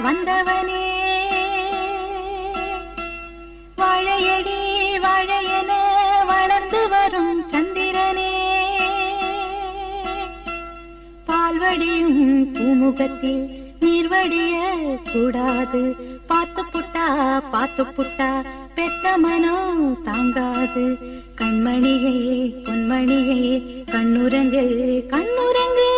வந்தவனே. வாழையடி வாழையன வளர்ந்து வரும் சந்திரனே. பால்வடியும் பூமுகத்தில் நீர்வடிய கூடாது. பார்த்து புட்டா பார்த்து புட்டா பெத்த மனம் தாங்காது. கண்மணியே பொன்மணியே கண்ணுரங்கு கண்ணுரங்கு.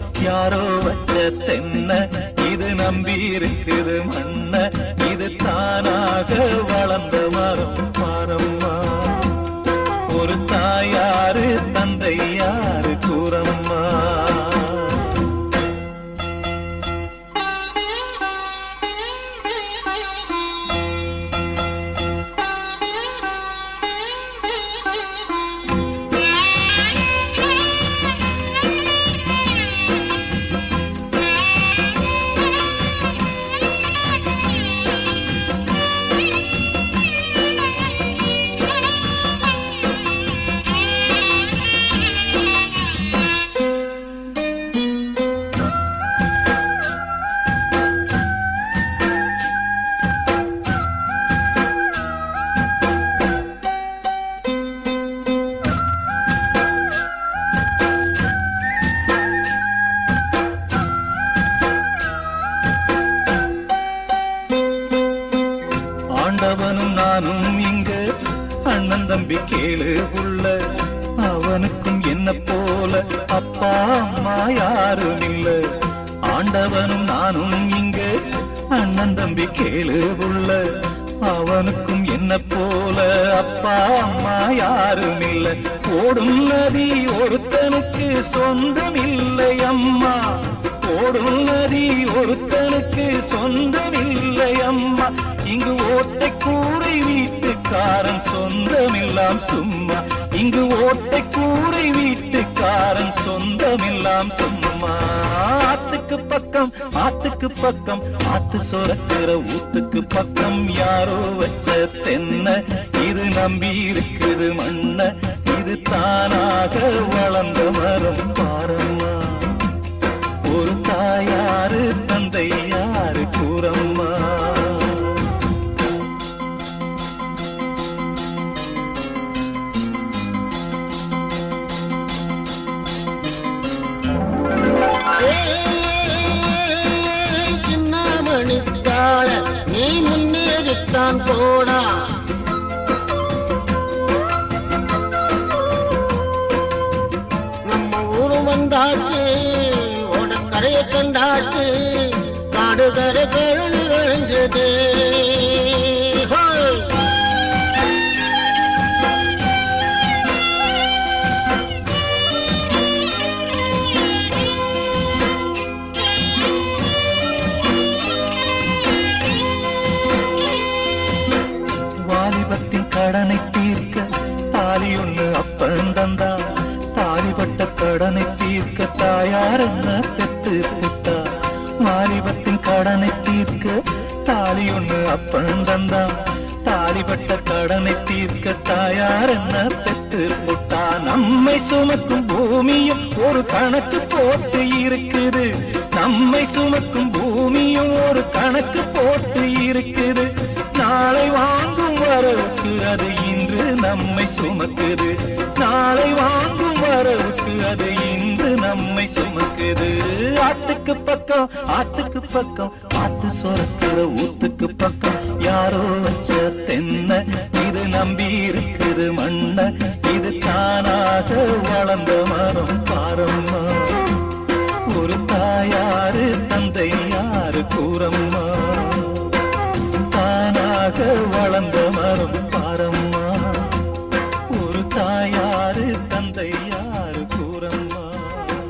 யாரோ வச்ச தென்ன. இது நம்பி இருக்குது மண்ண. இது தானாக வளர்ந்த மரம். மரம் கேளு உள்ள. அவனுக்கும் என்ன போல. அப்பா அம்மா யாரும் இல்ல. ஆண்டவனும் நானும் இங்க. அண்ணன் தம்பி கேளு உள்ள. அவனுக்கும் என்ன போல. அப்பா அம்மா யாரும் இல்ல. ஓடும் நதி ஒருத்தனுக்கு சொந்தம் இல்லை அம்மா. ஓடும் நதி ஒருத்தனுக்கு சொந்தமில்லை அம்மா. இங்கு ஓட்டை கூரை வீட்டு சொந்தமில்லாம் சும்மா. இங்கு ஓட்டை கூரை வீட்டுக்காரன் சொந்தமில்லாம் சும்மா. ஆத்துக்கு பக்கம் ஆத்துக்கு பக்கம் ஆத்து சொரக்கிற ஊத்துக்கு பக்கம் யாரோ வச்ச தென்ன. இது நம்பி இருக்குது மண்ண இது தானாக நான் போனா. நம்ம ஊரு வந்தாச்சு ஓட கரையை கண்டாச்சு காடு கரை கடனை தீர்க்க தாலி ஒண்ணு அப்பன் தந்தா தாலிப்பட்ட கடனை தீர்க்க தாயார் என்ன பெத்து புட்டா வாலிபத்தின் கடனை தீர்க்க தாலி ஒண்ணு அப்பன் தந்தா தாலிப்பட்ட கடனை தீர்க்க தாயார் என்ன பெத்து புட்டா நம்மை சுமக்கும் பூமியும் ஒரு கணக்கு போட்டு இருக்குது. நம்மை சுமக்கும் பூமியும் ஒரு கணக்கு போட்டு இருக்குது. அது இன்று நம்மை சுமக்குது. நாளை வாங்கும் வரவுக்கு அது இன்று நம்மை சுமக்குது. ஆட்டுக்கு பக்கம் ஆட்டுக்கு பக்கம் ஆத்து சொரக்கிற ஊத்துக்கு பக்கம். யாரோ வச்ச தென்ன இது நம்பி இருக்குது மண்ண. இது தானாக வளர்ந்த மரம் பாரம்மா. ஒரு தாயாரு தந்தை யாரு கூறம்மா? தானாக வளர்ந்த மரம்